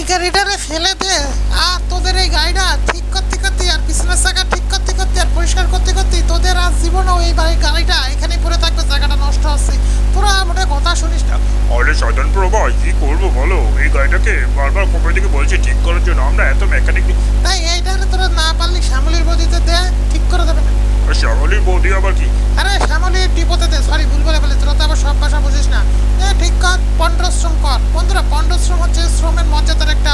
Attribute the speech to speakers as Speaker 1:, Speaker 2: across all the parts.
Speaker 1: এই গাড়িটারে ফেলে দে। আর তোদের এই গাড়িটা ঠিক করতে করতে আর পিছনের চাকা ঠিক করতে করতে আর পরিষ্কার করতে করতে তোদের আর জীবনও এই বাড়ি গাড়িটা এখানে পড়ে থাকবে জায়গাটা নষ্ট হচ্ছে। তোরা মোটে কথা শুনিস না?
Speaker 2: আরে সাধন প্রভা কি করব বলো? এই গাড়িটাকে বারবার কোম্পানি থেকে বলছে ঠিক করার জন্য। আমরা এত মেকানিক
Speaker 1: তাই এইটারে তোরা না পারলি শ্যামলির বদিতে দে ঠিক করে দেবে। না
Speaker 2: শ্যামলির বৌদি আবার কি?
Speaker 1: আরে শ্যামলির ডিপোতে দে সরি ভুল বলে ফেলে তোরা তো আবার সব ভাষা বুঝিস না। এ ঠিক কর পণ্ডশ্রম কর। বন্ধুরা পণ্ডশ্রম হচ্ছে শ্রমের মর্যাদার একটা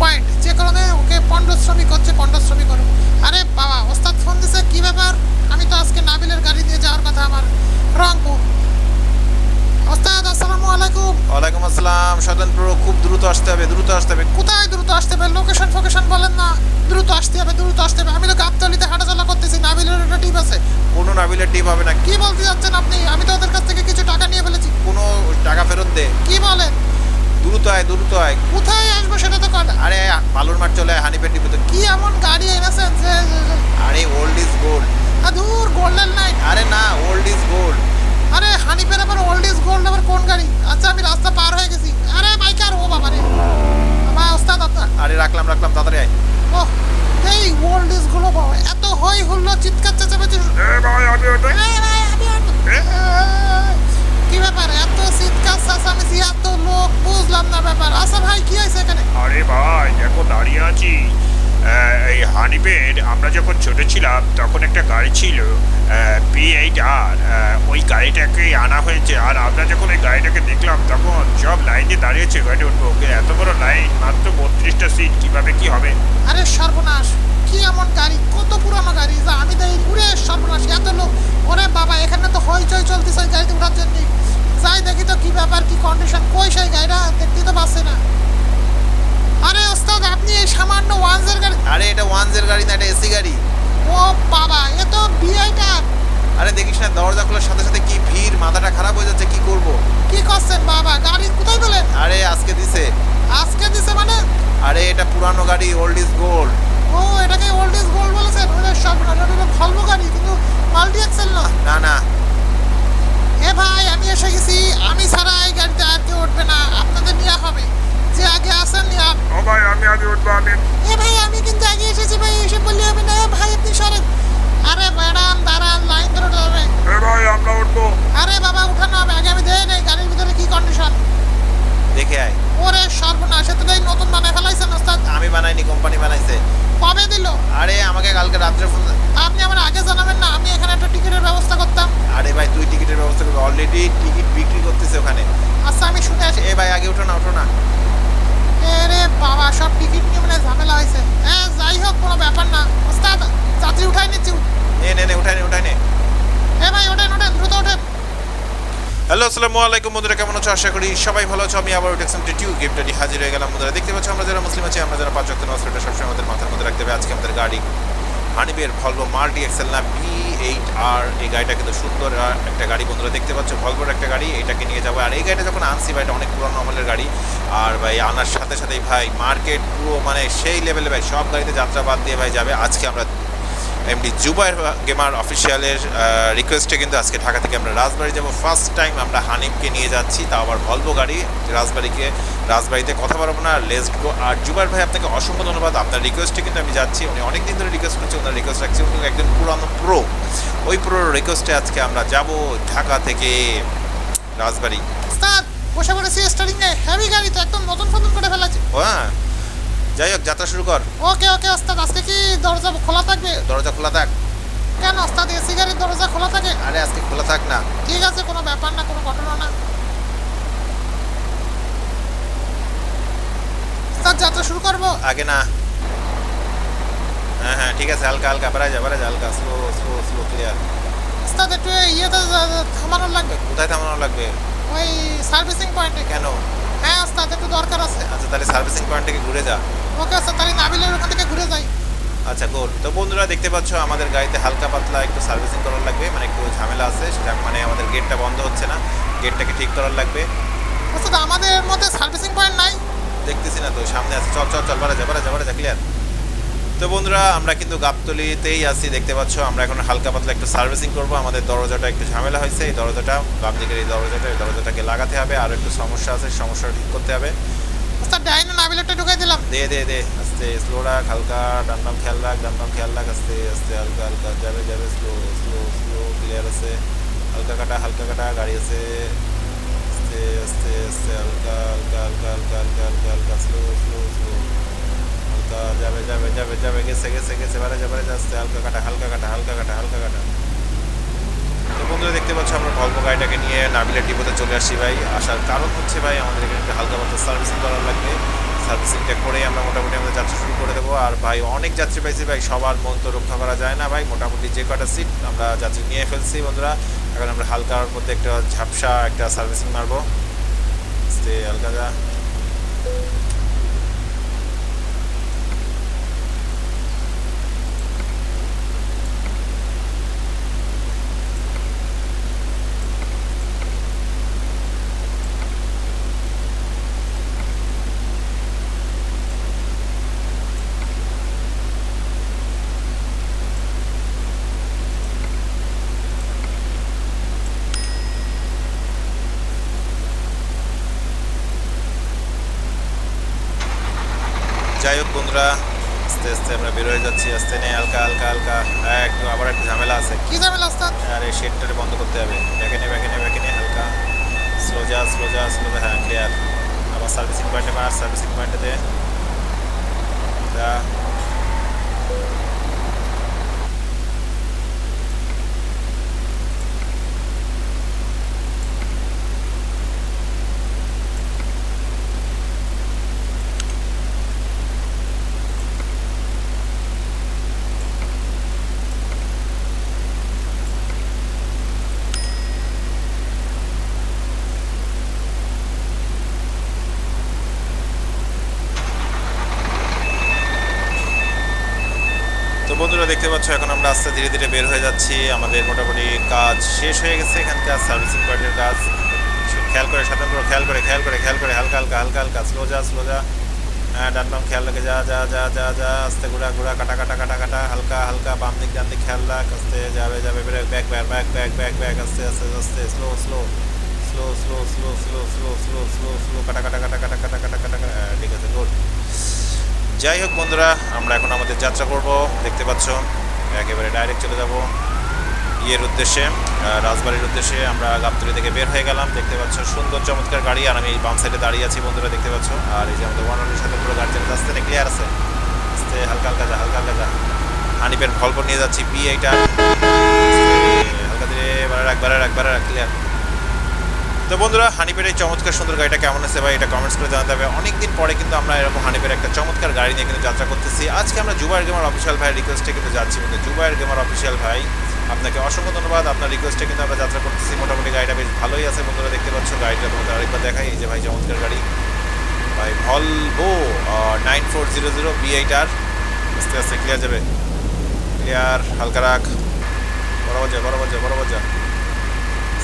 Speaker 1: পয়েন্ট যে কারণে ওকে পণ্ডশ্রমিক হচ্ছে পণ্ডশ্রমিক করো আরে বাবা ওস্তাদ ফোন দিছে? কি ব্যাপার? আমি তো আজকে নাবিলের গাড়ি দিয়ে যাওয়ার কথা আমার। রংপুর। ওস্তাদ আসসালামু আলাইকুম।
Speaker 3: ওয়ালাইকুম আসসালাম। সাধন প্রো খুব দ্রুত আসতে হবে দ্রুত আসতে হবে।
Speaker 1: কোথায় দ্রুত আসতে হবে? লোকেশন ফোকেশন বলেন না। দ্রুত আসতে হবে দ্রুত আসতে হবে। আমি তো গাবতলিতে আছে
Speaker 3: কোনো নাবিলের টিপ হবে না।
Speaker 1: কি বলতে যাচ্ছেন আপনি? আমি তো ওদের কাছ থেকে কিছু টাকা নিয়ে ফেলেছি।
Speaker 3: কোনো টাকা ফেরত দে।
Speaker 1: কি বলেন?
Speaker 3: দ্রুত আয় দ্রুত আয়।
Speaker 1: কোথায় আসব সেটা তো কথা
Speaker 3: আরে বালুর মাঠ চলে আয় হানিপের টিপে
Speaker 1: কি এমন গাড়ি এনেছেন? যে
Speaker 3: আরে ওল্ড ইজ গোল্ড
Speaker 1: আ, ধুর গোল্ডেন লাইন
Speaker 3: আরে না ওল্ড ইজ গোল্ড
Speaker 1: আরে হানিফের আবার ওল্ড ইজ গোল্ড আবার কোন গাড়ি? আচ্ছা আমি রাস্তা পার হয়ে গেছি। আরে বাইকার ও বাবা রে বাবা ওস্তাদ আপনার।
Speaker 3: আরে রাখলাম রাখলাম তাড়াতাড়ি আয়।
Speaker 1: ও এই ওয়ার্ল্ড ইজ গ্লোবাল এত হই হুল্লো চিৎকার চেঁচামেচি।
Speaker 2: এ ভাই আমি ওটা
Speaker 1: এ ভাই, আমি এই, কি ব্যাপার? এত চিৎকার চেঁচামেচি এত লোক বুঝলাম না ব্যাপার। আচ্ছা ভাই কি হয়েছে এখানে?
Speaker 2: আরে ভাই দেখো দাঁড়িয়ে আছি। এই হানিপেড আমরা যখন ছোট ছিলাম, তখন একটা গাড়ি ছিল পি এইট আর ওই গাড়িটাকে আনা হয়েছে। আর আমরা যখন ওই গাড়িটাকে দেখলাম, তখন সব লাইনে দাঁড়িয়েছে গাড়ি উঠবো এত বড় লাইন, মাত্র বত্রিশটা সিট, কীভাবে কি হবে?
Speaker 1: আরে সর্বনাশ, কি এমন গাড়ি? কত পুরানো গাড়ি? যা, আমি দেই ঘুরে সর্বনাশ, এত লোক। ওরে বাবা, এখানে তো হইচই চলতেছে গাড়িতে উঠার জন্য। যাই দেখি তো কি ব্যাপার, কি কন্ডিশন কই সেই গাড়িটা? দেখতে তো পাচ্ছে না। আরে ওস্তাদ আপনি এই সামান্য ওয়ানজের গাড়ি
Speaker 3: আরে এটা ওয়ানজের গাড়ি না এটা এসি গাড়ি।
Speaker 1: ও বাবা এ তো বিআইটা
Speaker 3: আরে দেখিস না দরজা খোলার সাথে সাথে কি ভিড় মাথাটা খারাপ হয়ে যাচ্ছে কি করব?
Speaker 1: কি করছেন বাবা গাড়ি কোথায় পেলেন?
Speaker 3: আরে আজকে দিছে।
Speaker 1: আজকে দিছে মানে?
Speaker 3: আরে এটা পুরানো গাড়ি ওল্ড ইজ গোল্ড
Speaker 1: ও এটাকে ওল্ড ইজ গোল্ড বলেছেন? সর্বনাশ এটা তো গাড়ি কিন্তু ভাই আমি আগে
Speaker 2: উঠবো আমি।
Speaker 1: এ ভাই আমি কিন্তু আগে এসেছি ভাই এসে বললে হবে না। ভাই আপনি সরেন। আরে ম্যাডাম দাঁড়ান লাইন ধরে যাবে
Speaker 2: এ ভাই আমরা উঠবো।
Speaker 1: আরে বাবা উঠানো হবে। আগে আমি দেয় নেই গাড়ির ভিতরে কি কন্ডিশন
Speaker 3: দেখে আয়।
Speaker 1: ওরে সর্বনাশ এত তাই নতুন বানায় ফেলাইছেন ওস্তাদ।
Speaker 3: আমি বানাইনি কোম্পানি বানাইছে।
Speaker 1: কবে দিল?
Speaker 3: আরে আমাকে কালকে রাত্রে ফোন
Speaker 1: আপনি আমার আগে জানাবেন না আমি এখানে একটা টিকিটের ব্যবস্থা করতাম।
Speaker 3: আরে ভাই তুই টিকিটের ব্যবস্থা করবি। অলরেডি টিকিট বিক্রি করতেছে ওখানে।
Speaker 1: আচ্ছা আমি শুনে আসি।
Speaker 3: এ ভাই আগে ওঠো না ওঠো না।
Speaker 1: এরে বাবা সব টিকিট নিয়ে মানে ঝামেলা হয়েছে। হ্যাঁ যাই হোক কোনো ব্যাপার না। ওস্তাদ যাত্রী উঠাই নিচ্ছি
Speaker 3: নে নে নে উঠাই নে উঠাই নে।
Speaker 1: এ ভাই ওঠেন ওঠেন দ্রুত ওঠেন।
Speaker 3: হ্যালো আসসালামু আলাইকুম বন্ধুরা কেমন আছো? আশা করি সবাই ভালো আছো। আমি আবার টেক্সাম টিউ গেমটা নিয়ে হাজির হয়ে গেলাম বন্ধুরা। দেখতে পাচ্ছ আমরা যারা মুসলিম আছি আমরা যারা পাঁচ নামাজ পড়ি, সবসময় আমাদের মাথার মধ্যে রাখতে হবে। আজকে আমাদের গাড়ি হানিবের ভলভো মাল্টি এক্সেল না বি এইট আর, এই গাড়িটা কিন্তু সুন্দর একটা গাড়ি বন্ধুরা দেখতে পাচ্ছ, ভলভোর একটা গাড়ি, এটাকে নিয়ে যাব। আর এই গাড়িটা যখন আনছি, ভাই, এটা অনেক পুরনো আমলের গাড়ি। আর ভাই, আনার সাথে সাথেই ভাই মার্কেট পুরো মানে সেই লেভেলে ভাই, সব গাড়িতে যাত্রা বাদ দিয়ে ভাই যাবে। আজকে আমরা এমডি জুবাইর গেমার অফিসিয়ালের রিকোয়েস্টে কিন্তু আজকে ঢাকা থেকে আমরা রাজবাড়ি যাব। ফার্স্ট টাইম আমরা হানিফকে নিয়ে যাচ্ছি তাও আবার ভলভো গাড়ি। রাজবাড়িকে রাজবাড়িতে কথা বলব না লেস গো আর জুবাইর ভাই আপনাকে অসংখ্য ধন্যবাদ। আপনার রিকোয়েস্টে কিন্তু আমি যাচ্ছি উনি অনেক দিন ধরে রিকোয়েস্ট করছে ওনার রিকোয়েস্ট রাখছি উনি একজন পুরানো প্রো ওই প্রোর রিকোয়েস্টে আজকে আমরা যাব ঢাকা থেকে রাজবাড়ি।
Speaker 1: বসে পড়েছি স্টারিং এ হেভি গাড়ি তো একদম নতুন ফতুন করে ফেলেছে।
Speaker 3: হ্যাঁ। যাই হোক যাত্রা শুরু কর।
Speaker 1: ওকে ওকে ওস্তাদ আজকে কি দরজা খোলা থাকবে?
Speaker 3: দরজা খোলা থাক।
Speaker 1: কেন ওস্তাদ এসি গাড়ির দরজা খোলা থাকে?
Speaker 3: আরে আজকে খোলা থাক না।
Speaker 1: ঠিক আছে কোনো ব্যাপার না কোনো ঘটনা না। ওস্তাদ যাত্রা শুরু করব।
Speaker 3: আগে না। হ্যাঁ হ্যাঁ ঠিক আছে হালকা হালকা বেড়া যা বেড়া যা হালকা স্লো স্লো স্লো ক্লিয়ার
Speaker 1: ওস্তাদ একটু ইয়েতে থামানো লাগবে?
Speaker 3: কোথায় থামানো লাগবে?
Speaker 1: ওই সার্ভিসিং পয়েন্টে।
Speaker 3: কেন?
Speaker 1: হ্যাঁ ওস্তাদ একটু দরকার আছে।
Speaker 3: আচ্ছা তাহলে সার্ভিসিং পয়েন্ট থেকে ঘুরে যা।
Speaker 1: ওকে ওস্তাদ তাহলে নাবিলের ওখান থেকে ঘুরে যাই।
Speaker 3: আচ্ছা গুড। তো বন্ধুরা দেখতে পাচ্ছ আমাদের গাড়িতে হালকা পাতলা একটু সার্ভিসিং করার লাগবে মানে একটু ঝামেলা আছে সেটা মানে আমাদের গেটটা বন্ধ হচ্ছে না গেটটাকে ঠিক করার লাগবে।
Speaker 1: ওস্তাদ আমাদের মধ্যে সার্ভিসিং পয়েন্ট নাই।
Speaker 3: দেখতেছি না তো সামনে আছে। চল চল চল বাড়া যা বাড়া যা বাড়া যা ক্লিয়ার তো বন্ধুরা আমরা কিন্তু গাবতলিতেই আছি দেখতে পাচ্ছ আমরা এখন হালকা পাতলা একটু সার্ভিসিং করব আমাদের দরজাটা একটু ঝামেলা হয়েছে এই দরজাটা বাম দিকের এই দরজাটা এই দরজাটাকে লাগাতে হবে আর একটু সমস্যা আছে সমস্যাটা ঠিক করতে হবে।
Speaker 1: ওস্তাদ ডাইনে নাবিলেরটা ঢুকাই দিলাম।
Speaker 3: দে দে দে, আস্তে স্লো রাখ, হালকা ডান্ডাম খেয়াল রাখ ডান্ডাম খেয়াল রাখ, আস্তে আস্তে, হালকা হালকা, যাবে যাবে স্লো স্লো স্লো ক্লিয়ার আছে। হালকা কাটা হালকা কাটা, গাড়ি আছে। আস্তে আস্তে আস্তে, হালকা হালকা হালকা হালকা হালকা হালকা হালকা স্লো স্লো স্লো হালকা, যাবে যাবে যাবে যাবে, গেছে গেছে গেছে, বারে যাবে বারে আস্তে, হালকা কাটা হালকা কাটা হালকা কাটা হালকা কাটা। তো বন্ধুরা দেখতে পাচ্ছ আমরা ভলভো গাড়িটাকে নিয়ে, নাবিলের ডিপোতে চলে আসছি ভাই। আসার কারণ হচ্ছে ভাই, আমাদের এখানে একটা হালকা মতো সার্ভিসিং করার লাগবে। সার্ভিসিংটা করে আমরা মোটামুটি আমাদের যাত্রা শুরু করে দেবো। আর ভাই, অনেক যাত্রী পাইছি ভাই, সবার মন তো রক্ষা করা যায় না ভাই। মোটামুটি যে কটা সিট আমরা যাত্রী নিয়ে ফেলছি বন্ধুরা। এখন আমরা হালকার মধ্যে একটা ঝাপসা একটা সার্ভিসিং মারবো। আস্তে হালকা যা যাই হোক বন্ধুরা আস্তে আস্তে আমরা বের হয়ে যাচ্ছি আস্তে নেই হালকা হালকা হালকা হ্যাঁ একটু আবার একটা ঝামেলা আছে।
Speaker 1: কি ঝামেলা ওস্তাদ?
Speaker 3: আর এই শেডটারে বন্ধ করতে হবে। ব্যাকে ব্যাকেনে ব্যাকে নিয়ে ব্যাকে হালকা। স্লোজা স্লোজা স্লো যা স্লো যা। হ্যাঁ ক্লিয়ার আবার সার্ভিসিং পয়েন্টে মার সার্ভিসিং পয়েন্টে দে। তো বন্ধুরা দেখতে পাচ্ছ এখন আমরা আস্তে ধীরে ধীরে বের হয়ে যাচ্ছি আমাদের মোটামুটি কাজ শেষ হয়ে গেছে এখানকার সার্ভিসিং পয়েন্টের কাজ খেয়াল করে সাধারণ খেয়াল করে খেয়াল করে খেয়াল করে হালকা হালকা হালকা হালকা স্লো যা স্লো যা হ্যাঁ ডান খেয়াল রাখে যা যা যা যা যা আস্তে ঘোরা ঘোরা কাটা কাটা কাটা কাটা হালকা হালকা বাম দিক ডান দিক খেয়াল রাখ আস্তে যাবে যাবে back back back back back back back আস্তে আস্তে আস্তে slow slow slow slow slow slow slow slow slow slow কাটা কাটা কাটা কাটা কাটা কাটা কাটা হ্যাঁ, ঠিক আছে গুড যাই হোক বন্ধুরা, আমরা এখন আমাদের যাত্রা করব। দেখতে পাচ্ছ, একেবারে ডাইরেক্ট চলে যাব ইয়ের উদ্দেশ্যে রাজবাড়ির উদ্দেশ্যে। আমরা গাবতলি থেকে বের হয়ে গেলাম। দেখতে পাচ্ছ, সুন্দর চমৎকার গাড়ি। আর আমি এই বাম সাইডে দাঁড়িয়ে আছি বন্ধুরা, দেখতে পাচ্ছ। আর এই যে আমাদের ওয়ানের সাথে পুরো গাড়ি আসতে ক্লিয়ার আছে। আস্তে, হালকা হালকা যা, হালকা হালকা যা। হানিপের ফল্প নিয়ে যাচ্ছি। পি এইটা হালকা ধীরে বারে রাখ বারে রাখ বারে ক্লিয়ার তো বন্ধুরা হানিপের এই চমৎকার সুন্দর গাড়িটা কেমন আছে ভাই? এটা কমেন্টস করে জানাতে হবে। অনেকদিন পরে কিন্তু আমরা এরকম হানিপের একটা চমৎকার গাড়ি নিয়ে কিন্তু যাত্রা করতেছি। আজকে আমরা জুবাইর গেমার অফিসিয়াল ভাই রিকোয়েস্টে কিন্তু যাচ্ছি কিন্তু জুবাইর গেমার অফিসিয়াল ভাই, আপনাকে অসংখ্য ধন্যবাদ। আপনার রিকোয়েস্টে কিন্তু আমরা যাত্রা করতেছি। মোটামুটি গাড়িটা বেশ ভালোই আছে বন্ধুরা, দেখতে পাচ্ছ। গাড়িটা তোমাদের আরেকবার দেখাই। এই যে ভাই, চমৎকার গাড়ি। ভাই Volvo nine four zero zero B eight R আস্তে আস্তে ক্লিয়ার যাবে। ক্লিয়ার হালকা রাখ। বরাবর যা বরাবর যা বরাবর যা।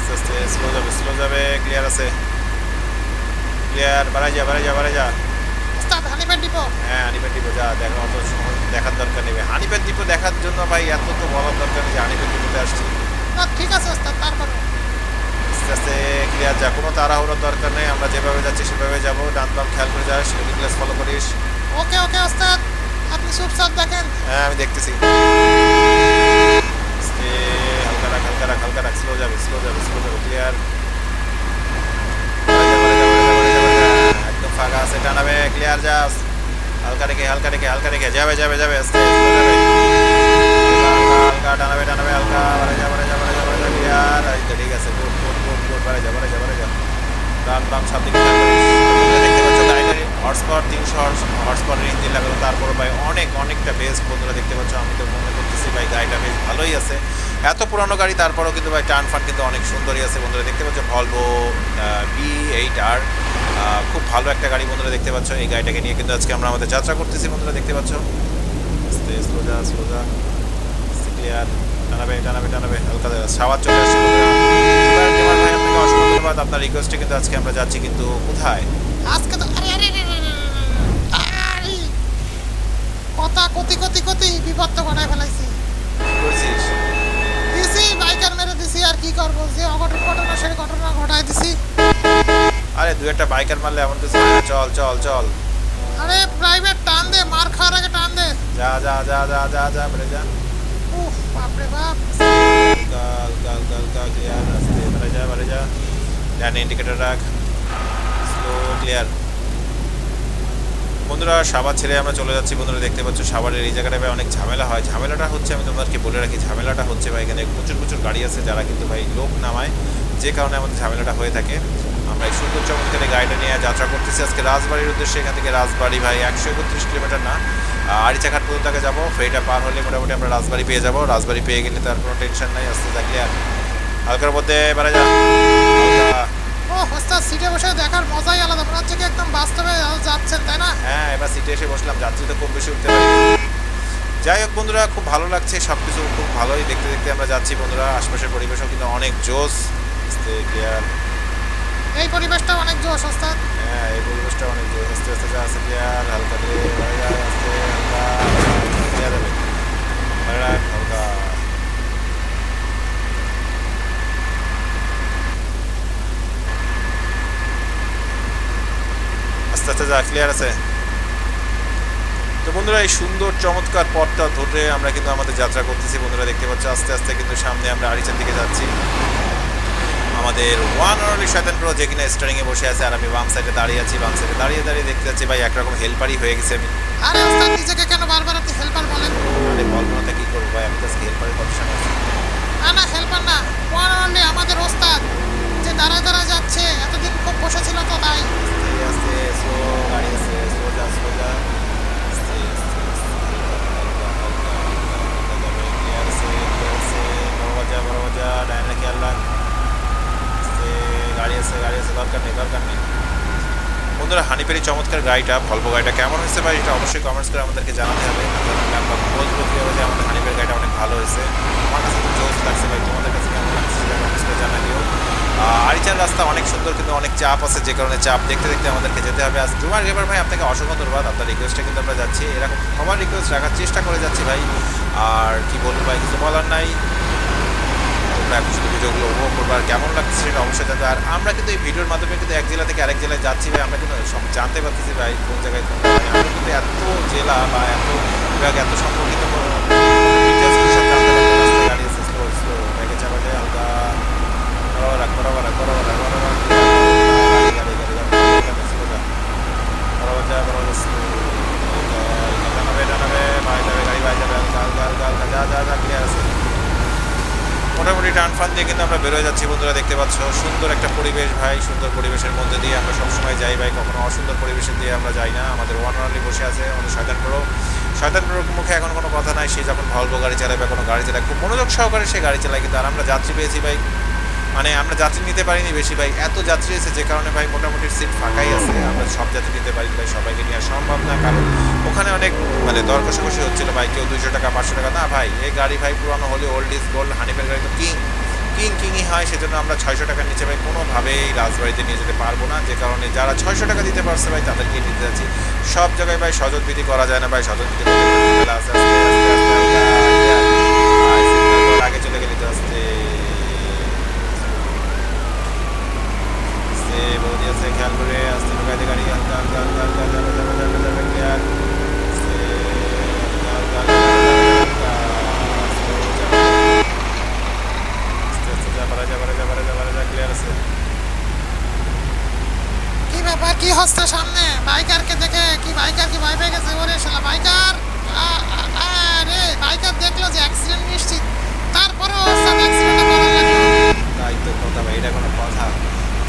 Speaker 3: আস্তে আস্তে স্লো যাবে স্লো যাবে ক্লিয়ার আছে ক্লিয়ার বাড়াই যা বাড়াই যা বাড়াই যা
Speaker 1: ওস্তাদ হানিফের ডিপো
Speaker 3: হ্যাঁ ডিপো যা দেখা অত দেখার দরকার নেই ডিপো দেখার জন্য ভাই এত তো বলার দরকার নেই যে হানিপের ডিপোতে আসছি
Speaker 1: না ঠিক আছে ওস্তাদ তারপরে
Speaker 3: আস্তে আস্তে ক্লিয়ার যা কোনো তাড়াহুড়োর দরকার নেই আমরা যেভাবে যাচ্ছি সেভাবে যাব ডান বাম খেয়াল করে যাস রেডিক্লাস ফলো করিস
Speaker 1: ওকে ওকে ওস্তাদ আপনি চুপচাপ দেখেন
Speaker 3: হ্যাঁ আমি দেখতেছি হালকা রাখ হালকা রাখ স্লো যাবে স্লো যাবে স্লো যাবে ক্লিয়ার একদম ফাঁকা আছে টানাবে ক্লিয়ার হালকা রেখে হালকা রেখে হালকা রেখে যাবে যাবে যাবে আস্তে হালকা, টানাবে টানাবে হালকা বাড়ে যা বাড়ে যা বাড়ে যা বাড়ে যা ক্লিয়ার এই তো ঠিক আছে গুড গুড গুড গুড বাড়ে যা বাড়ে যা বাড়ে যা দিকে হর্স তিনশো তারপর ভাই অনেক অনেকটা বেস্ট বন্ধুরা দেখতে পাচ্ছ আমি তো মনে করতেছি ভাই গাড়িটা বেশ ভালোই আছে এত পুরানো গাড়ি তারপরেও কিন্তু ভাই টার্ন ফান কিন্তু অনেক সুন্দরই আছে। বন্ধুরা দেখতে পাচ্ছ ভলভো বি এইট আর খুব ভালো একটা গাড়ি বন্ধুরা দেখতে পাচ্ছ। এই গাড়িটাকে নিয়ে কিন্তু আজকে আমরা আমাদের যাত্রা করতেছি বন্ধুরা দেখতে পাচ্ছ। আস্তে যা স্লো ক্লিয়ার টানাবে টানাবে টানাবে। হালকা সাওয়ার চলে আসছে ভাই আপনাকে অসংখ্য ধন্যবাদ। আপনার রিকোয়েস্টে কিন্তু আজকে আমরা যাচ্ছি কিন্তু কোথায়?
Speaker 1: আজকে তো আরে আরে। কথা কতি কতি কতি বিপদ তো ঘটায় ফেলাইছি।
Speaker 3: করছিস?
Speaker 1: বাইকার মেরে দিছি আর কি করব? যে অঘটন ঘটনা সেই ঘটনা ঘটায় দিছি।
Speaker 3: আরে দু একটা বাইকার মারলে এমন কিছু হয় না। চল চল চল।
Speaker 1: আরে প্রাইভেট টান দে মার খাওয়ার আগে টান দে।
Speaker 3: যা যা যা যা যা যা বেড়ে যা।
Speaker 1: উফ বাপরে বাপ।
Speaker 3: গাল গাল গাল গাল ক্লিয়ার আস্তে বেড়ে যা বেড়ে যা। ডানে ইন্ডিকেটর রাখ। স্লো ক্লিয়ার বন্ধুরা সাবার ছেড়ে আমরা চলে যাচ্ছি। বন্ধুরা, দেখতে পাচ্ছ সাবারের এই জায়গাটা ভাই অনেক ঝামেলা হয়। ঝামেলাটা হচ্ছে, আমি তোমাদেরকে বলে রাখি, ঝামেলাটা হচ্ছে ভাই, এখানে প্রচুর প্রচুর গাড়ি আছে যারা কিন্তু ভাই লোক নামায়, যে কারণে আমাদের ঝামেলাটা হয়ে থাকে। আমরা এই সুন্দর চমৎকার গাড়িটা নিয়ে যাত্রা করতেছি। আজকে রাজবাড়ির উদ্দেশ্যে এখান থেকে রাজবাড়ি ভাই একশো একত্রিশ কিলোমিটার না আড়িচাঘাট পর্যন্ত আগে যাব। ফেরিটা পার হলে মোটামুটি আমরা রাজবাড়ি পেয়ে যাব। রাজবাড়ি পেয়ে গেলে তার কোনো টেনশন নাই, আসতে থাকলে আর হালকার মধ্যে বেড়া যা।
Speaker 1: ওস্তাদ সিটে বসে দেখার মজাই আলাদা। মনে হচ্ছে কি একদম বাস্তবে যাচ্ছেন তাই না?
Speaker 3: হ্যাঁ এবার সিটে এসে বসলাম যাত্রী তো খুব বেশি উঠতে পারি যাই হোক বন্ধুরা খুব ভালো লাগছে সব কিছু খুব ভালোই। দেখতে দেখতে আমরা যাচ্ছি বন্ধুরা আশপাশের পরিবেশও কিন্তু অনেক জোস আস্তে ক্লিয়ার
Speaker 1: এই পরিবেশটা অনেক জোশ ওস্তাদ
Speaker 3: হ্যাঁ এই পরিবেশটা অনেক জোস আস্তে আস্তে যা আস্তে ক্লিয়ার হালকা দিয়ে বাড়ি যা, আস্তে হালকা ক্লিয়ার হবে বাড়ি রাখ, হালকা আস্তে আস্তে যা ক্লিয়ার আছে। তো বন্ধুরা এই সুন্দর চমৎকার পথটা ধরে আমরা কিন্তু আমাদের যাত্রা করতেছি। বন্ধুরা দেখতে পাচ্ছ আস্তে আস্তে কিন্তু সামনে আমরা আড়িচার দিকে যাচ্ছি। আমাদের ওয়ান অনলি শয়তান প্রো যে কিনা স্টারিংয়ে বসে আছে আর আমি বাম সাইডে দাঁড়িয়ে আছি। বাম সাইডে দাঁড়িয়ে দাঁড়িয়ে দেখতে যাচ্ছি ভাই একরকম হেল্পারই হয়ে গেছে আমি।
Speaker 1: আরে ওস্তাদ নিজেকে কেন বারবার আপনি হেল্পার বলেন?
Speaker 3: আরে বলব না কি করব ভাই? আমি তো হেল্পারের প্রফেশন আছে
Speaker 1: না না হেল্পার না। ওয়ান অনলি আমাদের ওস্তাদ যে দাঁড়ায় দাঁড়ায় যাচ্ছে। এতদিন খুব বসেছিল তো তাই।
Speaker 3: আস্তে আস্তে স্লো গাড়ি আছে ক্লিয়ার আছে বড় বাজা ডাইনে খেয়াল রাখ গাড়ি আছে গাড়ি আছে দরকার নেই দরকার নেই বন্ধুরা হানিপেরি চমৎকার গাড়িটা, ভলভো গাড়িটা কেমন হয়েছে ভাই? এটা অবশ্যই কমেন্টস করে আমাদেরকে জানাতে হবে। আমাদের হানিপের গাড়িটা অনেক ভালো হয়েছে। আমার কাছে তো লাগছে ভাই। তোমাদের কাছে কেমন লাগছে করে জানালিও আরিচার রাস্তা অনেক সুন্দর, কিন্তু অনেক চাপ আছে, যে কারণে চাপ দেখতে দেখতে আমাদেরকে যেতে হবে। আজ দুবার এবার ভাই, আপনাকে অসংখ্য ধন্যবাদ। আপনার রিকোয়েস্টে কিন্তু আমরা যাচ্ছি। এরকম সবার রিকোয়েস্ট রাখার চেষ্টা করে যাচ্ছি ভাই। আর কি বলব ভাই, কিছু বলার নাই। তোমরা এখন শুধু ভিডিওগুলো উপভোগ করব। আর কেমন লাগছে সেটা অবশ্যই জানতে। আর আমরা কিন্তু এই ভিডিওর মাধ্যমে কিন্তু এক জেলা থেকে আরেক জেলায় যাচ্ছি ভাই। আমরা কিন্তু সব জানতে পারতেছি ভাই কোন জায়গায় কোন আমরা কিন্তু এত জেলা বা এত বিভাগ এত সম্পর্কিত ডিটেলস সব জানতে পারছি গাড়ি আছে স্লো স্লো ব্যাগে চাপা যায় হালকা বরাবর রাখ বরাবর রাখ বরাবর রাখ বরাবর রাখ। গাড়ি গাড়ি গাড়ি গাড়ি গাড়ি স্লো যা বরাবর যা বরাবর স্লো ডানাবে ডানাবে ভাই যাবে গাড়ি ভাই যাবে হালকা হালকা হালকা হালকা যা যা যা ক্লিয়ার আছে মোটামুটি টান ফান দিয়ে কিন্তু আমরা বেরোয় যাচ্ছি, বন্ধুরা দেখতে পাচ্ছ। সুন্দর একটা পরিবেশ ভাই, সুন্দর পরিবেশের মধ্যে দিয়ে আমরা সবসময় যাই ভাই। কখনো অসুন্দর পরিবেশের দিয়ে আমরা যাই না। আমাদের ওয়ান ওয়ানলি বসে আছে, আমাদের শয়তান প্রো। শয়তান প্রোর মুখে এখন কোনো কথা নাই, সে যখন ভলভো গাড়ি চালায় বা কোনো গাড়ি চালায় খুব মনোযোগ সহকারে সে গাড়ি চালায়। কিন্তু আর আমরা যাত্রী পেয়েছি ভাই। মানে আমরা যাত্রী নিতে পারিনি বেশি ভাই এত যাত্রী এসে যে কারণে ভাই মোটামুটি সিট ফাঁকাই আছে। আমরা সব যাত্রী নিতে পারি ভাই, সবাইকে নেওয়া সম্ভব না। কারণ ওখানে অনেক মানে দর কষাকষি হচ্ছিল ভাই, কেউ দুইশো টাকা, পাঁচশো টাকা। না ভাই, এই গাড়ি ভাই পুরানো হলে ওল্ড ইজ গোল্ড হানিফের গাড়ি তো কিং কিং কিংই হয়। সেজন্য আমরা ছয়শো টাকার নিচে ভাই কোনোভাবেই রাজবাড়িতে নিয়ে যেতে পারব না। যে কারণে যারা ছয়শো টাকা দিতে পারছে ভাই, তাদেরকে নিতে যাচ্ছি। সব জায়গায় ভাই সজত বিধি করা যায় না ভাই সজত বিধি করতে গেলে আস্তে আস্তে আস্তে আস্তে হালকা, ভাই, signal করে আগে চলে গেলি তো আস্তে আস্তে বৌদি আছে খেয়াল করে আস্তে ঢুকাইতে গাড়ি হালকা হালকা হালকা হালকা যাবে যাবে যাবে যাবে ক্লিয়ার আস্তে হালকা হালকা হালকা slow যাবে। আস্তে আস্তে যা পারা যা পারা যা পারা যা পারা যা ক্লিয়ার আছে
Speaker 1: কি ব্যাপার? কি হচ্ছে সামনে? বাইকারকে দেখে কি বাইকার কি ভয় পেয়ে গেছে? ওরে শালা বাইকার! আরে বাইকার দেখল যে অ্যাক্সিডেন্ট নিশ্চিত। তারপরেও
Speaker 3: তাই তো কথা ভাই, এটা কোনো কথা।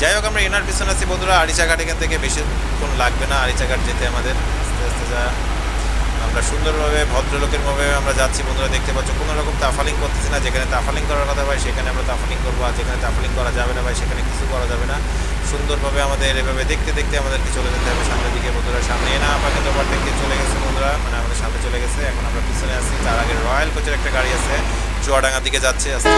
Speaker 3: যাই হোক, আমরা এনার পিছনে আছি বন্ধুরা। আরিচাঘাট এখান থেকে বেশিক্ষণ লাগবে না। আরিচাঘাট যেতে আমাদের। আস্তে আস্তে যা। আমরা সুন্দরভাবে ভদ্রলোকের ভাবে আমরা যাচ্ছি বন্ধুরা দেখতে পাচ্ছ কোনো রকম তাফালিং করতেছি না যেখানে তাফালিং করার কথা ভাই সেখানে আমরা তাফালিং করব আর যেখানে তাফালিং করা যাবে না ভাই সেখানে কিছু করা যাবে না সুন্দরভাবে আমাদের এভাবে দেখতে দেখতে আমাদেরকে চলে যেতে হবে সামনের দিকে বন্ধুরা সামনে এনা আমাকে তো দিয়ে চলে গেছে বন্ধুরা মানে আমাদের সামনে চলে গেছে এখন আমরা পিছনে আছি তার আগে রয়্যাল কোচের একটা গাড়ি আছে চুয়াডাঙ্গার দিকে যাচ্ছে আস্তে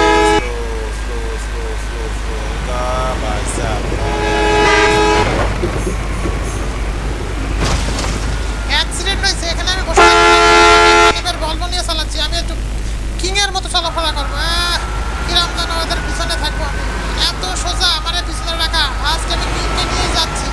Speaker 1: এখানে আমি চালাচ্ছি। আমি একটু কিং এর মতো চলাফেরা করব। কিরাম ওদের পিছনে থাকব সোজা পিছনে রাখা। আজকে আমি নিয়ে যাচ্ছি।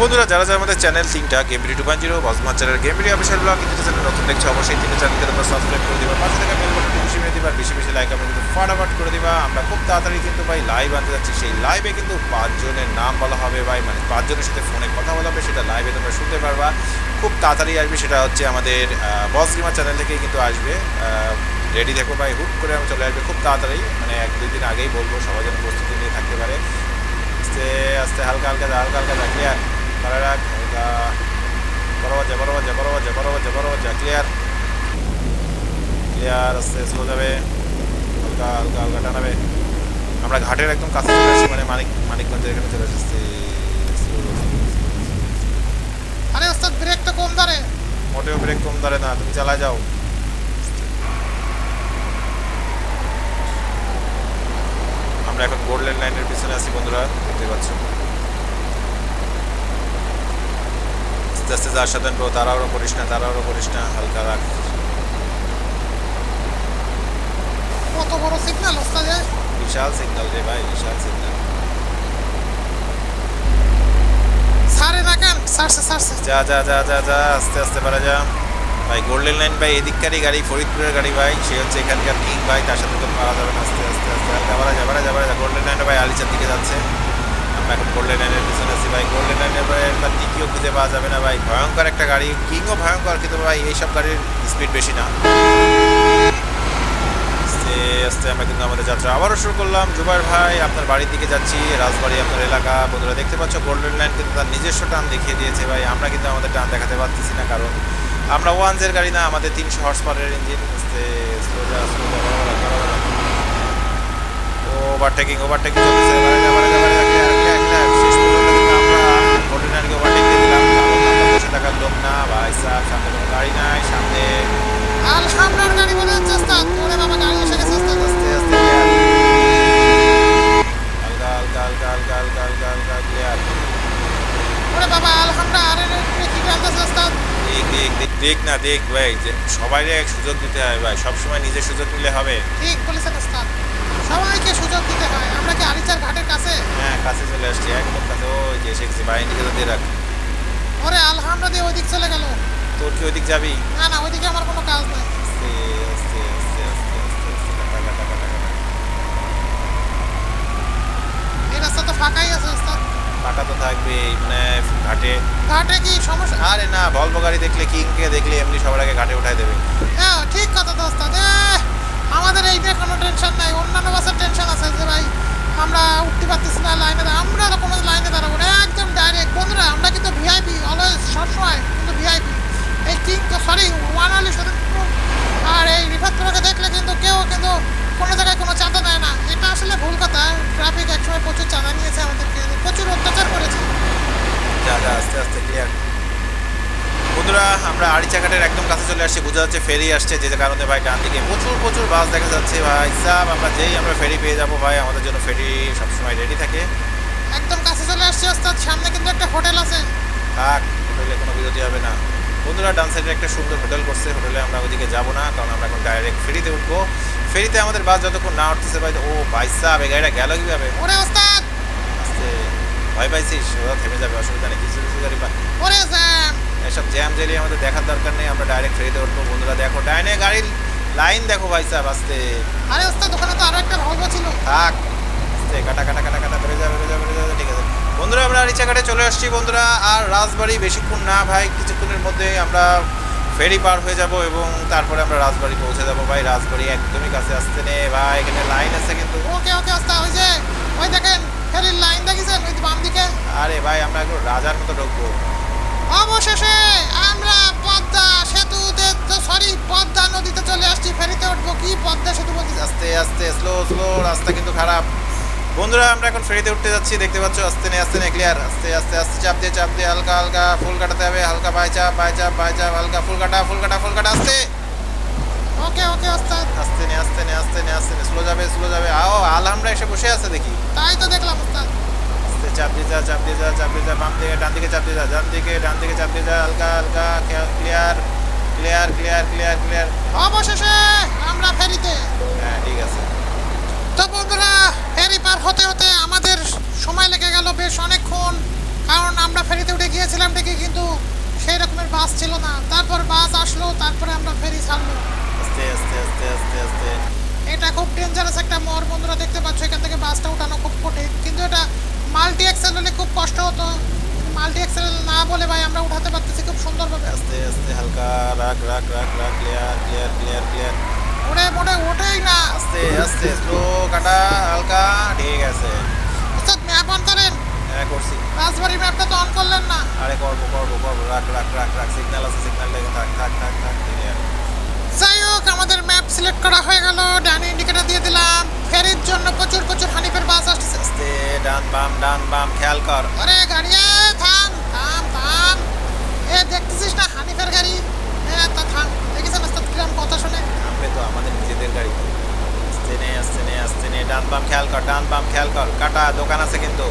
Speaker 3: বন্ধুরা, যারা যারা আমাদের চ্যানেল তিনটা গেমরি two point zero বজমান channel game video official blog কিন্তু চ্যানেল নতুন দেখছ, অবশ্যই তিনটে চ্যানেলকে তোমরা সাবস্ক্রাইব করে দিবা। পাশে থেকে বেল মেরে দিবা, বেশি বেশি লাইক আমরা কিন্তু ফাটাফাট করে দিবা। আমরা খুব তাড়াতাড়ি কিন্তু ভাই লাইভ আনতে যাচ্ছি। সেই লাইভে কিন্তু পাঁচজনের নাম বলা হবে ভাই। মানে পাঁচজনের সাথে ফোনে কথা বলা হবে, সেটা লাইভে তোমরা শুনতে পারবা। খুব তাড়াতাড়ি আসবে, সেটা হচ্ছে আমাদের বস গেমার চ্যানেল থেকেই কিন্তু আসবে। রেডি দেখো ভাই, হুট করে আমি চলে আসবে খুব তাড়াতাড়ি। মানে এক দুই দিন আগেই বলব, সবাই যেন প্রস্তুতি নিয়ে থাকতে পারে। আস্তে আস্তে, হালকা হালকা হালকা হালকা যা ক্লিয়ার করে রাখ যা বরাবর যা বরাবর যা বরাবর যা বরাবর ক্লিয়ার ক্লিয়ার আস্তে স্লো যাবে। হালকা হালকা হালকা টানাবে। আমরা ঘাটের একদম কাছে চলে আসি মানে মানিক মানিকগঞ্জের এখানে চলে আসছি।
Speaker 1: আরে ওস্তাদ ব্রেক তো কম ধরে।
Speaker 3: মোটেও ব্রেক কম ধরে না তুমি চালা যাও। আমরা এখন গোল্ডেন লাইনের পিছনে আছি বন্ধুরা দেখতে পাচ্ছ। আস্তে আস্তে যার সাথে ব্রো তাড়াহুড়ো করিস না তাড়াহুড়ো করিস না হালকা রাখ।
Speaker 1: কত বড় সিগন্যাল ওস্তাদ
Speaker 3: বিশাল সিগন্যাল রে ভাই বিশাল সিগন্যাল
Speaker 1: সারে না কেন? সারছে সারছে।
Speaker 3: যা যা যা যা যা আস্তে আস্তে পারা যা ভাই গোল্ডেন লাইন ভাই এদিককারই গাড়ি ফরিদপুরের গাড়ি ভাই। সে হচ্ছে এখানকার কিং ভাই তার সাথে তো পারা যাবে আস্তে আস্তে আস্তে। হালকা বাড়া যা বাড়া যা গোল্ডেন লাইনে ভাই আলিচার দিকে যাচ্ছে। আমরা এখন গোল্ডেন লাইনের পিছনে আছি ভাই। গোল্ডেন লাইনের ভাই একবার টিকিও খুঁজে পাওয়া যাবে না ভাই। ভয়ঙ্কর একটা গাড়ি। কিংও ভয়ঙ্কর কিন্তু ভাই এইসব গাড়ির স্পিড বেশি না। আস্তে আস্তে আমরা কিন্তু আমাদের যাত্রা। আবারও শুরু করলাম। জুবাইর ভাই, আপনার বাড়ির দিকে যাচ্ছি। রাজবাড়ি, আপনার এলাকা। বন্ধুরা, দেখতে পাচ্ছ গোল্ডেন লাইন কিন্তু তার নিজস্ব টান দেখিয়ে দিয়েছে ভাই। আমরা কিন্তু আমাদের টান দেখাতে পারতেছি না, কারণ আমরা ওয়ানজের গাড়ি না, আমাদের তিনশো হর্স পাওয়ারের ইঞ্জিন আস্তে। ওভারটেকিং ওভারটেকিং চলতেছে। গোল্ডেন লাইনকে ওভারটেক দিয়ে দিলাম। বসে না, ভাই সামনে কোনো গাড়ি নাই, সামনে দেখ না দেখ ভাই যে সবাই এক সুযোগ দিতে হয় ভাই সবসময় নিজের সুযোগ নিলে হবে।
Speaker 1: ঠিক বলেছেন ওস্তাদ। সবাইকে সুযোগ দিতে হয়। আমরা কি আরিচার ঘাটের কাছে?
Speaker 3: হ্যাঁ কাছে চলে আসছি একদম কাছে। ওই যে এসে গেছি ভাই ইন্ডিকেটর দিয়ে রাখ।
Speaker 1: ওরে আল হামরা দিয়ে ওইদিক চলে গেল।
Speaker 3: তোর কি ওইদিক যাবি?
Speaker 1: না না ওইদিকে আমার কোনো কাজ নাই। ফাঁকাই আছে ওস্তাদ
Speaker 3: কাটা তো থাকবেই মানে ঘাটে।
Speaker 1: ঘাটে কি সমস্যা?
Speaker 3: আরে না ভলভো গাড়ি দেখলে কিংকে দেখলে এমনি সবার আগে ঘাটে উঠাই দেবে।
Speaker 1: হ্যাঁ ঠিক কথা তো ওস্তাদ আমাদের এই নিয়ে কোনো টেনশন নাই অন্যান্য বাসের টেনশন আছে যে ভাই আমরা উঠতে পারতেছি না লাইনে আমরা তো কোনো লাইনে দাঁড়াবো না। একদম ডাইরেক্ট বন্ধুরা আমরা কিন্তু ভিআইপি অলওয়েজ সবসময় কিন্তু ভিআইপি সরি ওয়ান আলি আর এই রিফাতপুরকে দেখলে কিন্তু কেউ কিন্তু কোনো জায়গায় কোনো চাঁদা দেয় না। এটা আসলে ভুল কথা। ট্রাফিক একসময় প্রচুর চাঁদা নিয়েছে আমাদেরকে। প্রচুর অত্যাচার করেছে।
Speaker 3: যা যা আস্তে আস্তে ক্লিয়ার বন্ধুরা আমরা আড়িচাঘাটের একদম কাছে চলে আসছি। বোঝা যাচ্ছে ফেরি আসছে যে কারণে ভাই ডান দিকে প্রচুর প্রচুর বাস দেখা যাচ্ছে। ভাই সাব আমরা যেই আমরা ফেরি পেয়ে যাব ভাই আমাদের জন্য ফেরি সবসময় রেডি থাকে।
Speaker 1: একদম কাছে চলে আসছে ওস্তাদ। সামনে কিন্তু একটা হোটেল আছে।
Speaker 3: থাক হোটেলে কোনো বিরতি হবে না। বন্ধুরা ডান সাইডে একটা সুন্দর হোটেল করছে। হোটেলে আমরা ওইদিকে যাব না কারণ আমরা এখন ডাইরেক্ট ফেরিতে উঠবো। ফেরিতে আমাদের বাস যতক্ষণ না উঠতেছে ভাই ও ভাই সাব এই গাড়িটা গেল কীভাবে?
Speaker 1: ওরে ওস্তাদ!
Speaker 3: আস্তে ভয় পাইছিস? ওরা থেমে যাবে অসুবিধা নেই কিছু কিছু গাড়ি
Speaker 1: ওরে
Speaker 3: এসব জ্যাম জেলি আমাদের দেখার দরকার নেই আমরা ডাইরেক্ট ফেরিতে উঠবো। বন্ধুরা দেখো ডাইনে গাড়ির লাইন দেখো ভাই সাহেব আস্তে।
Speaker 1: আরে ওস্তাদ ওখানে তো আরও একটা ভলভো ছিল।
Speaker 3: থাক আস্তে কাটা কাটা কাটা কাটা বেড়ে যাবে বেড়ে যাবে বেড়ে যাবে ঠিক আছে। বন্ধুরা আমরা রিচাঘাটে চলে আসছি বন্ধুরা। আর রাজবাড়ি বেশিক্ষণ না ভাই কিছুক্ষণের মধ্যে আমরা ফেরি পার হয়ে যাব এবং তারপরে আমরা রাজবাড়ি পৌঁছে যাব। ভাই রাজবাড়ি একদমই কাছে আসতে নেই ভাই এখানে লাইন আছে কিন্তু।
Speaker 1: ওকে ওকে ওই যে ওই দেখেন ফেরির লাইন দেখেছেন? ওই বাম দিকে।
Speaker 3: আরে ভাই আমরা একটু রাজার মতো ঢুকবো।
Speaker 1: অবশেষে আমরা পদ্মা সেতুতে সরি পদ্মা নদীতে চলে আসছি। ফেরিতে উঠবো। কি পদ্মা সেতু বলতেছি?
Speaker 3: আস্তে আস্তে স্লো স্লো রাস্তা কিন্তু খারাপ। বন্ধুরা আমরা এখন ফেরিতে উঠতে যাচ্ছি। দেখতে পাচ্ছ আস্তে নে আস্তে নে ক্লিয়ার আস্তে আস্তে আস্তে চাপ দিয়ে চাপ দিয়ে হালকা হালকা ফুল কাটাতে হবে হালকা বাই চাপ বাই চাপ বাই চাপ হালকা ফুল কাটা ফুল কাটা ফুল কাটা আস্তে।
Speaker 1: ওকে ওকে ওস্তাদ
Speaker 3: আস্তে। নে আস্তে নে আস্তে নে আস্তে নে স্লো যাবে স্লো যাবে। আও আলহামরা এসে বসে আছে দেখি।
Speaker 1: তাই তো দেখলাম ওস্তাদ।
Speaker 3: আস্তে চাপ দিয়ে যা চাপ দিয়ে যা চাপ দিয়ে যা বাম দিকে ডান দিকে চাপ দিয়ে যা ডান দিকে ডান দিকে চাপ দিয়ে যা হালকা হালকা clear clear clear clear clear
Speaker 1: অবশেষে আমরা ফেরিতে।
Speaker 3: হ্যাঁ ঠিক আছে।
Speaker 1: তো বন্ধুরা ফেরি পার হতে হতে আমাদের সময় লেগে গেল বেশ অনেকক্ষণ। কারণ আমরা ফেরিতে উঠে গিয়েছিলাম ঠিকই কিন্তু সেই রকমের বাস ছিল না। তারপর বাস আসলো তারপরে আমরা ফেরি ছাড়লো।
Speaker 3: আস্তে আস্তে আস্তে আস্তে আস্তে।
Speaker 1: এটা খুব ডেঞ্জারাস একটা মোড় বন্ধুরা দেখতে পাচ্ছ এখান থেকে বাসটা উঠানো খুব কঠিন। কিন্তু এটা মাল্টি এক্সেল হলে খুব কষ্ট হতো। মাল্টি এক্সেল না বলে ভাই আমরা উঠাতে পারতেছি খুব সুন্দরভাবে।
Speaker 3: আস্তে আস্তে হালকা রাখ রাখ রাখ রাখ ক্লিয়ার ক্লিয়ার ক্লিয়ার ক্লিয়ার
Speaker 1: ওড়ে মোড়ে ওঠেই না।
Speaker 3: আস্তে আস্তে স্লো কাটা হালকা ঠিক আছে
Speaker 1: ওস্তাদ ম্যাপ অন করেন।
Speaker 3: হ্যাঁ করছি।
Speaker 1: রাজবাড়ি ম্যাপটা তো অন করলেন না।
Speaker 3: আরে করব করব করব। রাখ রাখ রাখ রাখ। সিগন্যাল আছে সিগন্যাল দেখে থাক থাক থাক থাক
Speaker 1: যাই হোক আমাদের ম্যাপ সিলেক্ট করা হয়ে গেল। ডানি ইন্ডিকেটর দিয়ে দিলাম। ফেরির জন্য প্রচুর প্রচুর হানিফের বাস আসছে
Speaker 3: আস্তে ডান বাম ডান বাম খেয়াল কর।
Speaker 1: আরে গাড়ি থাম থাম থাম। এ দেখতেছিস না হানিফের গাড়ি? হ্যাঁ তা থাম। দেখেছেন কিরম কথা শুনে?
Speaker 3: নামবে তো আমাদের নিজেদের গাড়ি। আস্তে নে আস্তে নে নে ডান বাম খেয়াল কর, ডান বাম খেয়াল কর। কাটা, দোকান আছে কিন্তু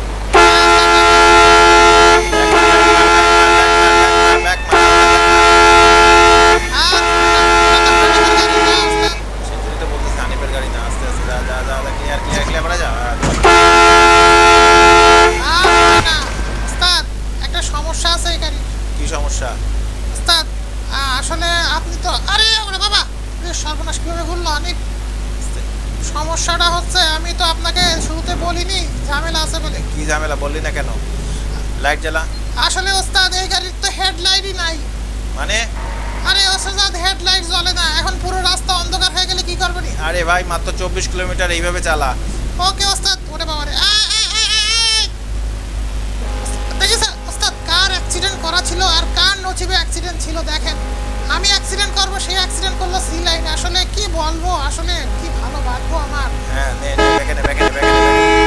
Speaker 3: Back মার, back মার, back মার।
Speaker 1: আর, হানিফের গাড়ি না, ওস্তাদ।
Speaker 3: সেজন্যই তো বলতেছি হানিফের গাড়ি না আস্তে আস্তে যা যা যা ক্লিয়ার ক্লিয়ার ক্লিয়ার করা যা
Speaker 1: আর না, ওস্তাদ, একটা সমস্যা আছে এই গাড়ি
Speaker 3: কি সমস্যা
Speaker 1: ওস্তাদ আ, আসলে আপনি তো আরে ওরে বাবা এ সর্বনাশ কীভাবে ভুললো অনেক সমস্যাটা হচ্ছে আমি তো আপনাকে শুরুতে বলিনি ঝামেলা আছে বলে
Speaker 3: কি ঝামেলা বললি না কেন লাইট জ্বালা।
Speaker 1: আসলে ওস্তাদ এই গাড়ির তো হেডলাইটই নাই।
Speaker 3: মানে?
Speaker 1: আরে ওস্তাদ হেডলাইট জ্বলে না। এখন পুরো রাস্তা অন্ধকার হয়ে গেলে কি করবেন?
Speaker 3: আরে ভাই মাত্র চব্বিশ কিলোমিটার এইভাবে চালা
Speaker 1: ওকে ওস্তাদ ওরে বাবা রে ওস্তাদ কার অ্যাক্সিডেন্ট করা ছিল আর কার নচিবে অ্যাক্সিডেন্ট ছিল দেখেন। আমি অ্যাক্সিডেন্ট করব সেই অ্যাক্সিডেন্ট করল সি লাইন আসলে কি বলব? আসলে কি ভালো ভাগ্য আমার।
Speaker 3: হ্যাঁ নে নে।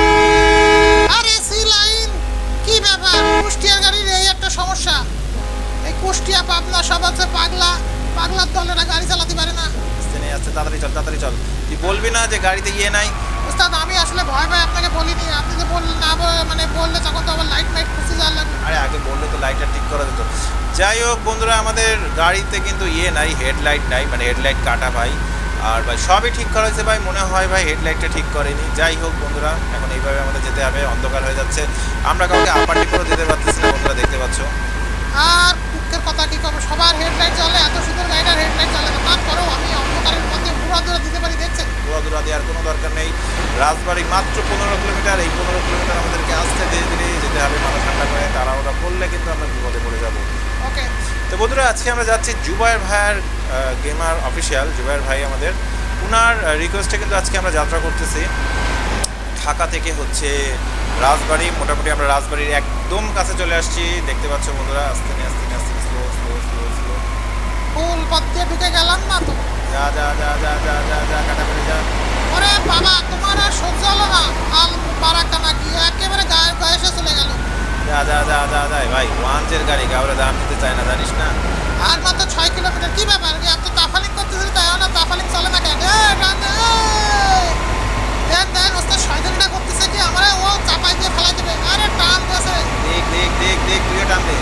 Speaker 1: পাগলা পাগলার দলেরা গাড়ি চালাতে পারে না।
Speaker 3: আস্তে নে আস্তে তাড়াতাড়ি চল তাড়াতাড়ি চল। তুই বলবি না যে গাড়িতে ইয়ে নাই?
Speaker 1: ওস্তাদ আমি আসলে ভয় ভয় আপনাকে বলিনি। আপনি যে বললেন না বলে- মানে বললে তখন তো আবার লাইট মাইট খুশি লাগবে
Speaker 3: আরে আগে বললে তো লাইটটা ঠিক করা যেত। যাই হোক বন্ধুরা আমাদের গাড়িতে কিন্তু ইয়ে নাই হেডলাইট নাই মানে হেডলাইট কাটা ভাই। আর ভাই সবই ঠিক করা হয়েছে ভাই মনে হয় ভাই হেডলাইটটা ঠিক করেনি। যাই হোক বন্ধুরা এখন এইভাবে আমাদের যেতে হবে অন্ধকার হয়ে যাচ্ছে। আমরা কাউকে আপারটি করে দিতে পারতেছি না বন্ধুরা দেখতে পাচ্ছ?
Speaker 1: আর দুঃখের কথা কি করব সবার হেডলাইট জ্বলে এত সুন্দর গাড়িটার হেডলাইট জ্বলে না? তারপরেও আমি অন্ধকারের মধ্যে পুরো দূরে দিতে পারি দেখছেন?
Speaker 3: দূরা দেওয়ার কোনো দরকার নেই। রাজবাড়ি মাত্র পনেরো কিলোমিটার। এই পনেরো কিলোমিটার আমাদেরকে আস্তে ধীরে ধীরে যেতে হবে মাথা ঠান্ডা করে। তারা ওরা করলে কিন্তু আমরা বিপদে পড়ে যাব।
Speaker 1: ওকে।
Speaker 3: তো বন্ধুরা আজকে আমরা যাচ্ছি জুবায়ের ভাইয়ের গেমার অফিসিয়াল জুবায়ের ভাই আমাদের। ওনার রিকোয়েস্টে কিন্তু আজকে আমরা যাত্রা করতেছি। ঢাকা থেকে হচ্ছে রাজবাড়ি। মোটামুটি আমরা রাজবাড়ির একদম কাছে চলে আসছি। দেখতে পাচ্ছ বন্ধুরা আস্তে
Speaker 1: ফুল পথ দিয়ে ঢুকে গেলাম না তো?
Speaker 3: যা যা যা যা যা যা যা কাটা করে যা।
Speaker 1: ওরে বাবা তোমার আর সহ্য হলো না। আল বারাকানা গিয়ে একেবারে গায়ের বয়সে চলে গেল।
Speaker 3: যা যা যা যা যা ভাই ওয়ানজের গাড়ি কাউরে দাম দিতে চায় না জানিস না?
Speaker 1: আর মাত্র ছয় কিলোমিটার। কি ব্যাপার? এত তাফালিং করতেছিস তাই না তাফালিং চলে না কেন? এই, ডান দে, এই। দেন দেন শয়তানিটা করতেছে কি? আমারে ও চাপাই দিয়ে ফেলাই দেবে। আরে টান দিয়েছে।
Speaker 3: দেখ দেখ দেখ দেখ তুইও টান দে।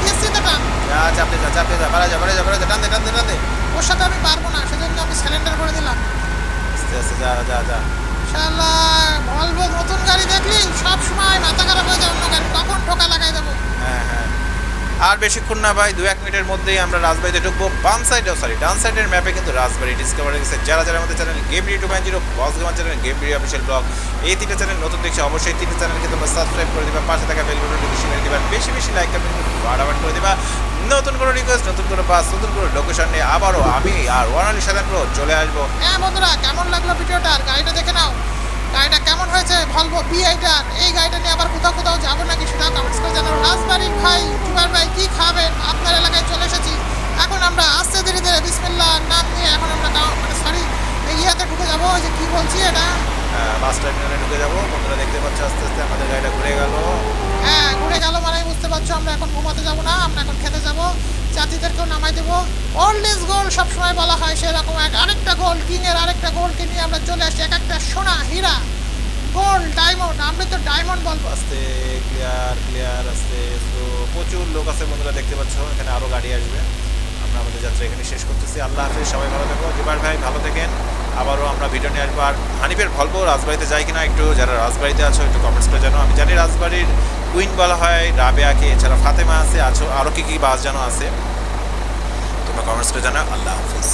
Speaker 1: দিয়েছি তো টান।
Speaker 3: যা যা চাপতে যা বাড়া যা বাড়া যা বাড়া যা টান দে টান দে টান দে
Speaker 1: ওর সাথে আমি পারব না সেজন্য আমি সিলিন্ডার করে দিলাম।
Speaker 3: আস্তে আস্তে যা যা যা।
Speaker 1: শালা ভলভো নতুন গাড়ি দেখলি? সব সময় মাথা খারাপ হয়ে যায় অন্য গাড়ি কখন ঠোকা লাগাই দেবো?
Speaker 3: হ্যাঁ হ্যাঁ। আর বেশিক্ষণ না ভাই দু এক মিনিটের মধ্যেই আমরা রাজবাড়িতে ঢুকবো। বাম সাইডে সরি ডান সাইডের ম্যাপে কিন্তু রাজবাড়ি ডিসকভার গেছে। যারা যারা আমাদের channel game two point zero boss gamer channel game video official blog এই তিনটে চ্যানেল নতুন দেখছি অবশ্যই তিনটে চ্যানেলকে তোমরা সাবস্ক্রাইব করে দিবা পাশে থাকা বেল বাটনটি বেশি মেরে দিবা বেশি বেশি লাইক কমেন্ট বাড়াবাড়ি করে দিবা। নতুন কোনো রিকোয়েস্ট নতুন কোনো বাস নতুন কোনো লোকেশন নিয়ে আবারও আমি আর ওয়ানালি সাধারণ প্রো চলে আসব।
Speaker 1: হ্যাঁ বন্ধুরা, কেমন লাগল ভিডিওটা? আর গাড়িটা দেখে নাও। গাড়িটা কেমন হয়েছে? ভলভো বি এইটার এই গাড়িটা নিয়ে আবার কোথাও কোথাও যাব নাকি সেটাও কমেন্টস করে জানাব রাজবাড়ির ভাই জুবার ভাই, কি খাবেন? আপনার এলাকায় চলে এসেছি। এখন আমরা আস্তে ধীরে ধীরে বিসমিল্লাহ নাম নিয়ে এখন আমরা মানে সরি ইয়াতে ঢুকে যাব। যে কি বলছি এটা?
Speaker 3: বাস টার্মিনালে ঢুকে যাব। বন্ধুরা দেখতে পাচ্ছ আস্তে আস্তে আমাদের গাড়িটা ঘুরে গেল।
Speaker 1: হ্যাঁ ঘুরে গেল মানে বুঝতে পারছ? আমরা এখন ঘুমাতে যাব না আমরা এখন খেতে যাব। জাতিদেরকেও নামাই দেবো। ওল্ড ইজ গোল্ড সবসময় বলা হয় সেরকম এক আরেকটা গোল্ড কিং এর আরেকটা গোল্ডকে নিয়ে আমরা চলে আসছি। এক একটা সোনা হীরা গোল্ড ডায়মন্ড আমরা তো ডায়মন্ড বলব
Speaker 3: আস্তে ক্লিয়ার ক্লিয়ার আস্তে প্রচুর লোক আছে বন্ধুরা দেখতে পাচ্ছ। এখানে আরও গাড়ি আসবে। আমরা আমাদের যাত্রা এখানে শেষ করতেছি। আল্লাহ হাফিজ, সবাই ভালো থাকো। জুবার ভাই, ভালো থাকেন। আবারও আমরা ভিডিও নিয়ে আসব। আর হানিফের ভল্প রাজবাড়িতে যাই কিনা একটু, যারা রাজবাড়িতে আছো, একটু কমেন্টস করে জানো আমি জানি রাজবাড়ির কুইন বলা হয় রাবেয়াকে, এছাড়া ফাতেমা আছে, আছো আরও কী কী বাস যেন আছে। তোমরা কমেন্টস করে জানাও। আল্লাহ হাফিজ।